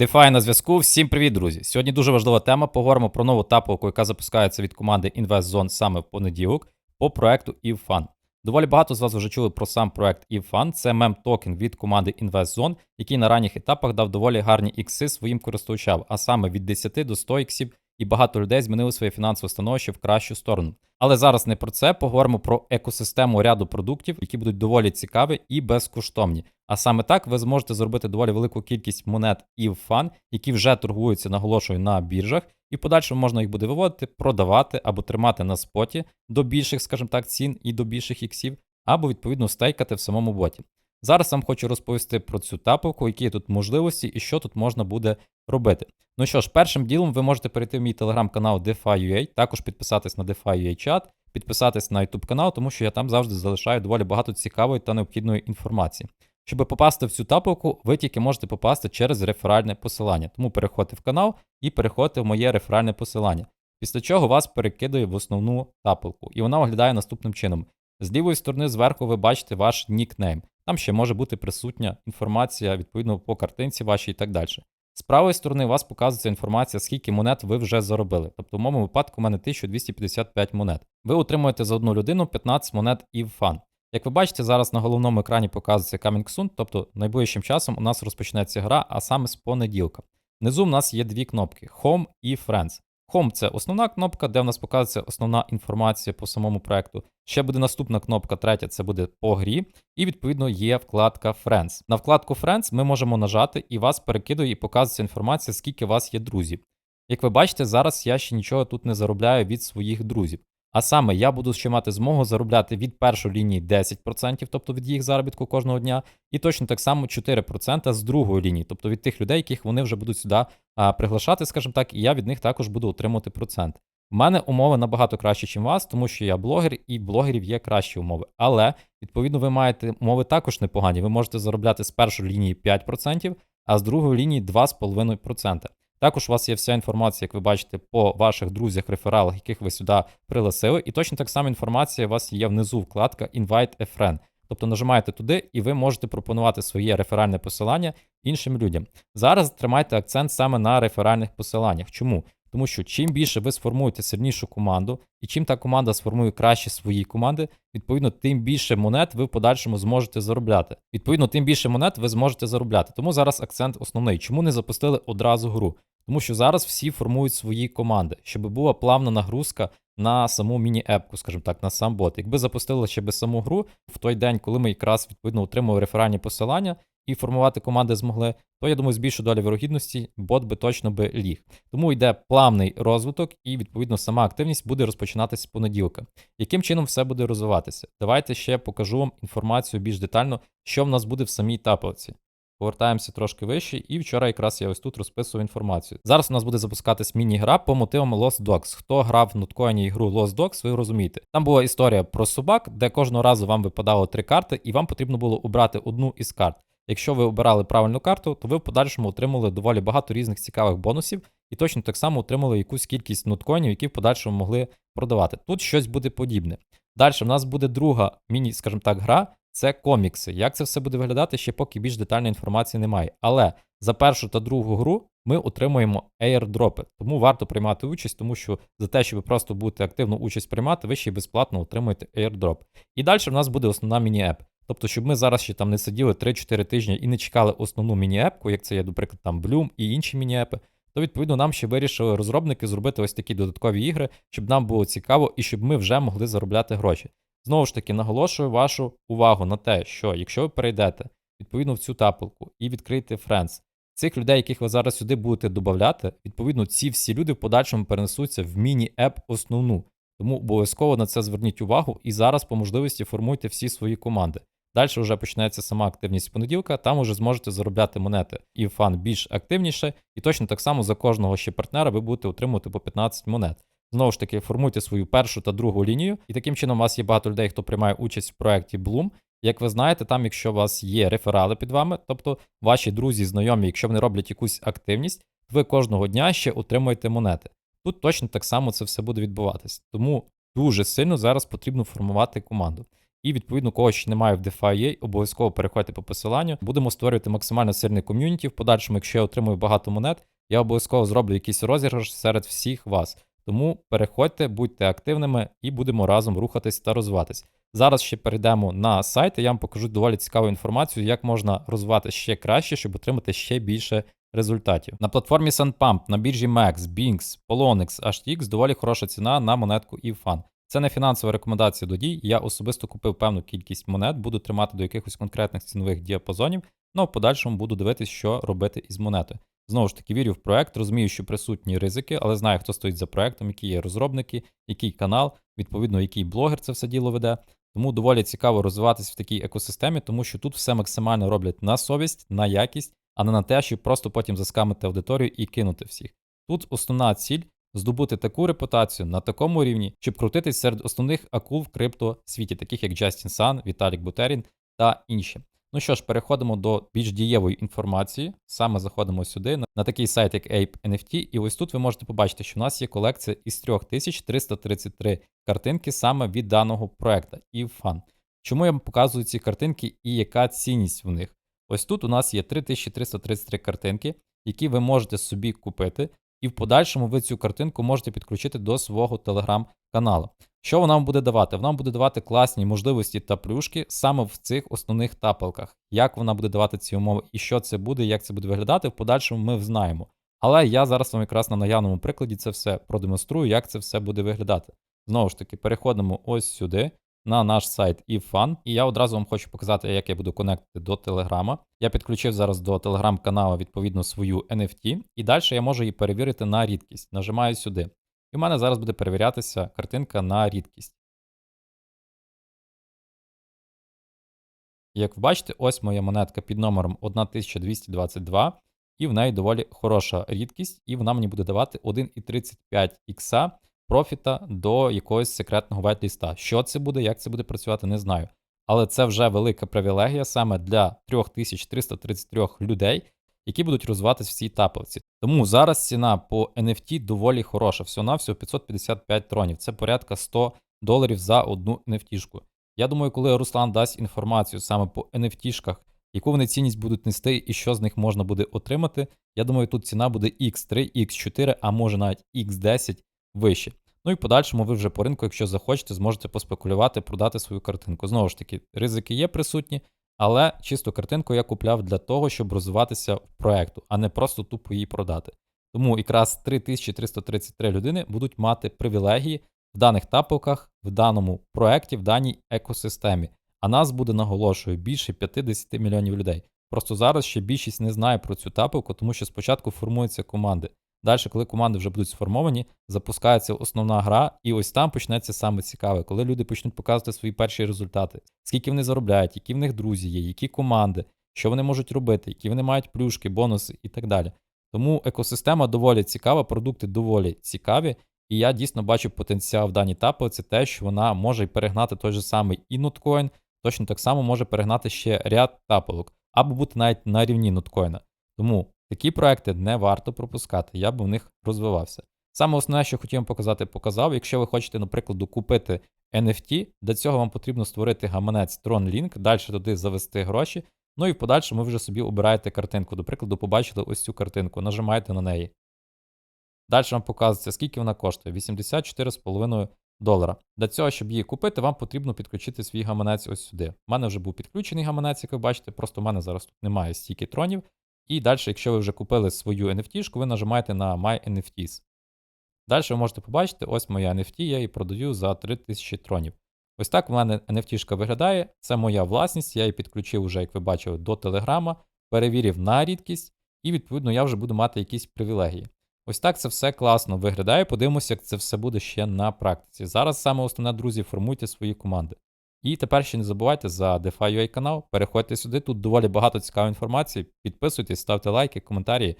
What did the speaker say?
DeFi на зв'язку. Всім привіт, друзі! Сьогодні дуже важлива тема. Поговоримо про нову таповку, яка запускається від команди InvestZone саме в понеділок по проекту EVFund. Доволі багато з вас вже чули про сам проект EVFund. Це мем-токен від команди InvestZone, який на ранніх етапах дав доволі гарні ікси своїм користувачам, а саме від 10 до 100 іксів, і багато людей змінили своє фінансове становище в кращу сторону. Але зараз не про це, поговоримо про екосистему ряду продуктів, які будуть доволі цікаві і безкоштовні. А саме так ви зможете зробити доволі велику кількість монет і фан, які вже торгуються, наголошую, на біржах, і в подальшому можна їх буде виводити, продавати або тримати на споті до більших, скажімо так, цін і до більших іксів, або відповідно стейкати в самому боті. Зараз вам хочу розповісти про цю таповку, які тут можливості і що тут можна буде робити. Ну що ж, першим ділом ви можете перейти в мій телеграм-канал DeFi.ua, також підписатись на DeFi.ua чат, підписатись на YouTube канал, тому що я там завжди залишаю доволі багато цікавої та необхідної інформації. Щоб попасти в цю таповку, ви тільки можете попасти через реферальне посилання. Тому переходьте в канал і переходьте в моє реферальне посилання. Після чого вас перекидує в основну таповку. І вона виглядає наступним чином. З лівої сторони зверху ви бачите ваш нікнейм. Там ще може бути присутня інформація відповідно по картинці вашій і так далі. З правої сторони у вас показується інформація, скільки монет ви вже заробили. Тобто, в моєму випадку у мене 1255 монет. Ви отримуєте за одну людину 15 монет і фан. Як ви бачите, зараз на головному екрані показується Coming Soon, тобто найближчим часом у нас розпочнеться гра, а саме з понеділка. Внизу в нас є дві кнопки Home і Friends. Home це основна кнопка, де в нас показується основна інформація по самому проекту. Ще буде наступна кнопка, третя це буде по грі, і відповідно є вкладка Friends. На вкладку Friends ми можемо нажати і вас перекидує і показується інформація, скільки у вас є друзів. Як ви бачите, зараз я ще нічого тут не заробляю від своїх друзів. А саме я буду ще мати змогу заробляти від першої лінії 10%, тобто від їх заробітку кожного дня, і точно так само 4% з другої лінії, тобто від тих людей, яких вони вже будуть сюди а, приглашати, скажімо так, і я від них також буду отримувати процент. У мене умови набагато кращі, ніж вас, тому що я блогер, і блогерів є кращі умови. Але, відповідно, ви маєте умови також непогані. Ви можете заробляти з першої лінії 5%, а з другої лінії 2,5%. Також у вас є вся інформація, як ви бачите, по ваших друзях, рефералах, яких ви сюди пригласили. І точно так само інформація у вас є внизу вкладка Invite a Friend. Тобто нажимаєте туди, і ви можете пропонувати своє реферальне посилання іншим людям. Зараз тримайте акцент саме на реферальних посиланнях. Чому? Тому що чим більше ви сформуєте сильнішу команду, і чим та команда сформує краще свої команди, відповідно, тим більше монет ви в подальшому зможете заробляти. Відповідно, тим більше монет ви зможете заробляти. Тому зараз акцент основний. Чому не запустили одразу гру? Тому що зараз всі формують свої команди, щоб була плавна нагрузка на саму міні-епку, скажімо так, на сам бот. Якби запустили ще би саму гру в той день, коли ми якраз відповідно отримали реферальні посилання і формувати команди змогли, то я думаю, з більшою долі вирогідності бот би точно би ліг. Тому йде плавний розвиток, і відповідно сама активність буде розпочинатися понеділка. Яким чином все буде розвиватися? Давайте ще покажу вам інформацію більш детально, що в нас буде в самій таповці. Повертаємося трошки вище, і вчора якраз я ось тут розписував інформацію. Зараз у нас буде запускатись міні-гра по мотивам Lost Dogs. Хто грав в ноткоїні ігру Lost Dogs, ви розумієте. Там була історія про собак, де кожного разу вам випадало три карти, і вам потрібно було обрати одну із карт. Якщо ви обирали правильну карту, то ви в подальшому отримали доволі багато різних цікавих бонусів, і точно так само отримали якусь кількість ноткоїнів, які в подальшому могли продавати. Тут щось буде подібне. Далі в нас буде друга міні, скажімо так, гра це комікси. Як це все буде виглядати, ще поки більш детальної інформації немає. Але за першу та другу гру ми отримуємо airdropи. Тому варто приймати участь, тому що за те, що ви просто будете активну участь приймати, ви ще й безплатно отримуєте airdrop. І далі в нас буде основна міні-еп. Тобто, щоб ми зараз ще там не сиділи 3-4 тижні і не чекали основну міні-епку, як це є, наприклад, там Bloom і інші міні-епи, то відповідно нам ще вирішили розробники зробити ось такі додаткові ігри, щоб нам було цікаво і щоб ми вже могли заробляти гроші. Знову ж таки, наголошую вашу увагу на те, що якщо ви перейдете відповідно в цю тапелку і відкриєте Friends, цих людей, яких ви зараз сюди будете додати, відповідно, ці всі люди в подальшому перенесуться в міні-еп основну. Тому обов'язково на це зверніть увагу і зараз по можливості формуйте всі свої команди. Далі вже почнеться сама активність понеділка, там вже зможете заробляти монети і фан більш активніше, і точно так само за кожного ще партнера ви будете отримувати по 15 монет. Знову ж таки, формуйте свою першу та другу лінію, і таким чином у вас є багато людей, хто приймає участь в проєкті Bloom. Як ви знаєте, там, якщо у вас є реферали під вами, тобто ваші друзі, знайомі, якщо вони роблять якусь активність, ви кожного дня ще отримуєте монети. Тут точно так само це все буде відбуватись. Тому дуже сильно зараз потрібно формувати команду. І відповідно, кого ще немає в DeFi, обов'язково переходьте по посиланню. Будемо створювати максимально сильний ком'юніті. В подальшому, якщо я отримую багато монет, я обов'язково зроблю якийсь розіграш серед всіх вас. Тому переходьте, будьте активними і будемо разом рухатись та розвиватись. Зараз ще перейдемо на сайт, і я вам покажу доволі цікаву інформацію, як можна розвивати ще краще, щоб отримати ще більше результатів. На платформі SunPump, на біржі MEX, Binx, Polonix, HTX доволі хороша ціна на монетку EFUN. Це не фінансова рекомендація до дій. Я особисто купив певну кількість монет, буду тримати до якихось конкретних цінових діапазонів, але в подальшому буду дивитися, що робити із монетою. Знову ж таки, вірю в проект, розумію, що присутні ризики, але знаю, хто стоїть за проектом, які є розробники, який канал, відповідно, який блогер це все діло веде. Тому доволі цікаво розвиватися в такій екосистемі, тому що тут все максимально роблять на совість, на якість, а не на те, щоб просто потім заскамити аудиторію і кинути всіх. Тут основна ціль здобути таку репутацію на такому рівні, щоб крутитись серед основних акул в криптосвіті, таких як Джастін Сан, Віталік Бутерін та інші. Ну що ж, переходимо до більш дієвої інформації. Саме заходимо сюди на такий сайт, як Ape NFT, і ось тут ви можете побачити, що в нас є колекція із 3333 картинки саме від даного проекту EveFun. Чому я вам показую ці картинки і яка цінність в них? Ось тут у нас є 3333 картинки, які ви можете собі купити, і в подальшому ви цю картинку можете підключити до свого телеграм-каналу. Що вона вам буде давати? Вона вам буде давати класні можливості та плюшки саме в цих основних тапелках. Як вона буде давати ці умови і що це буде, як це буде виглядати, в подальшому ми знаємо. Але я зараз вам якраз на наявному прикладі це все продемонструю, як це все буде виглядати. Знову ж таки, переходимо ось сюди на наш сайт eFun. І я одразу вам хочу показати, як я буду конектити до Телеграма. Я підключив зараз до телеграм-каналу відповідно свою NFT, і далі я можу її перевірити на рідкість. Нажимаю сюди. І в мене зараз буде перевірятися картинка на рідкість. Як ви бачите, ось моя монетка під номером 1222, і в неї доволі хороша рідкість, і вона мені буде давати 1,35 ікса профіта до якогось секретного вайт-ліста. Що це буде, як це буде працювати, не знаю. Але це вже велика привілегія саме для 3333 людей, які будуть розвиватися в цій таповці. Тому зараз ціна по NFT доволі хороша. Всього на всього 555 тронів. Це порядка 100 доларів за одну NFT-шку. Я думаю, коли Руслан дасть інформацію саме по NFT-шках, яку вони цінність будуть нести і що з них можна буде отримати, я думаю, тут ціна буде X3, X4, а може навіть X10 вище. Ну і подальшому ви вже по ринку, якщо захочете, зможете поспекулювати, продати свою картинку. Знову ж таки, ризики є присутні, але чисту картинку я купляв для того, щоб розвиватися в проекту, а не просто тупо її продати. Тому якраз 3333 людини будуть мати привілегії в даних тапоках, в даному проекті, в даній екосистемі. А нас буде, наголошую, більше 50 мільйонів людей. Просто зараз ще більшість не знає про цю тапилку, тому що спочатку формуються команди. Далі, коли команди вже будуть сформовані, запускається основна гра, і ось там почнеться саме цікаве, коли люди почнуть показувати свої перші результати, скільки вони заробляють, які в них друзі є, які команди, що вони можуть робити, які вони мають плюшки, бонуси і так далі. Тому екосистема доволі цікава, продукти доволі цікаві, і я дійсно бачу потенціал в даній тапі, це те, що вона може перегнати той же самий і ноткоін, точно так само може перегнати ще ряд тапелок, або бути навіть на рівні ноткоїна. Тому Такі проекти не варто пропускати, я б в них розвивався. Саме основне, що хотів вам показати, показав. Якщо ви хочете, наприклад, купити NFT, для цього вам потрібно створити гаманець TronLink, далі туди завести гроші. Ну і в подальшому ви вже собі обираєте картинку. До прикладу, побачили ось цю картинку, нажимаєте на неї. Далі вам показується, скільки вона коштує 84,5 долара. Для цього, щоб її купити, вам потрібно підключити свій гаманець ось сюди. У мене вже був підключений гаманець, як ви бачите, просто в мене зараз тут немає стільки тронів. І далі, якщо ви вже купили свою NFT, ви нажимаєте на My NFTs. Далі ви можете побачити, ось моя NFT, я її продаю за 3000 тронів. Ось так в мене NFT виглядає. Це моя власність, я її підключив вже, як ви бачили, до Телеграма, перевірив на рідкість, і, відповідно, я вже буду мати якісь привілегії. Ось так це все класно виглядає. Подивимося, як це все буде ще на практиці. Зараз саме основне, друзі, формуйте свої команди. І тепер ще не забувайте за DeFi.ua канал. Переходьте сюди, тут доволі багато цікавої інформації. Підписуйтесь, ставте лайки, коментарі.